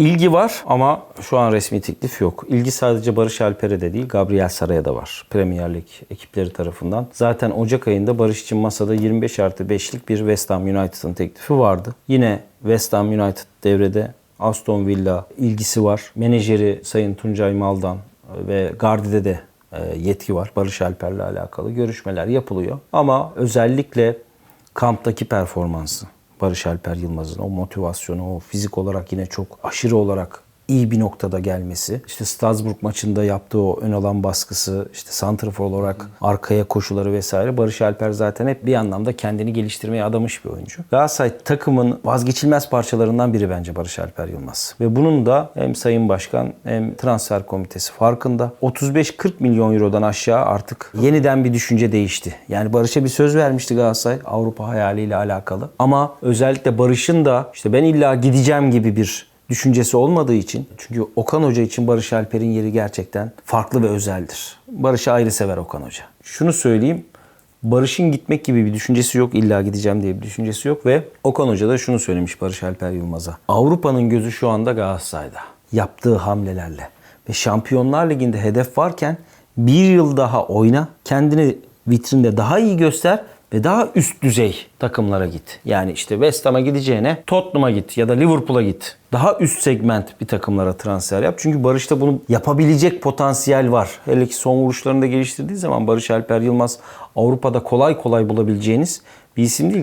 İlgi var ama şu an resmi teklif yok. İlgi sadece Barış Alper'e de değil, Gabriel Sara'ya da var. Premier Lig ekipleri tarafından. Zaten Ocak ayında Barış için masada 25 artı 5'lik bir West Ham United'ın teklifi vardı. Yine West Ham United devrede Aston Villa ilgisi var. Menajeri Sayın Tuncay Maldan ve Gardi'de de e, yetki var. Barış Alper'le alakalı görüşmeler yapılıyor. Ama özellikle kamptaki performansı, Barış Alper Yılmaz'ın o motivasyonu, o fizik olarak yine çok aşırı olarak iyi bir noktada gelmesi. İşte Strasbourg maçında yaptığı o ön alan baskısı, işte santrafor olarak arkaya koşuları vesaire. Barış Alper zaten hep bir anlamda kendini geliştirmeye adamış bir oyuncu. Galatasaray takımın vazgeçilmez parçalarından biri bence Barış Alper Yılmaz. Ve bunun da hem Sayın Başkan hem transfer komitesi farkında. 35-40 milyon eurodan aşağı artık yeniden bir düşünce değişti. Yani Barış'a bir söz vermişti Galatasaray Avrupa hayaliyle alakalı. Ama özellikle Barış'ın da işte ben illa gideceğim gibi bir düşüncesi olmadığı için çünkü Okan Hoca için Barış Alper'in yeri gerçekten farklı ve özeldir. Barış'ı ayrı sever Okan Hoca. Şunu söyleyeyim. Barış'ın gitmek gibi bir düşüncesi yok. illa gideceğim diye bir düşüncesi yok ve Okan Hoca da şunu söylemiş Barış Alper Yılmaz'a. Avrupa'nın gözü şu anda Galatasaray'da. Yaptığı hamlelerle ve Şampiyonlar Ligi'nde hedef varken bir yıl daha oyna, kendini vitrinde daha iyi göster ve daha üst düzey takımlara git. Yani işte West Ham'a gideceğine Tottenham'a git ya da Liverpool'a git. Daha üst segment bir takımlara transfer yap. Çünkü Barış'ta bunu yapabilecek potansiyel var. Hele ki son vuruşlarını da geliştirdiği zaman Barış Alper Yılmaz Avrupa'da kolay kolay bulabileceğiniz bir isim değil.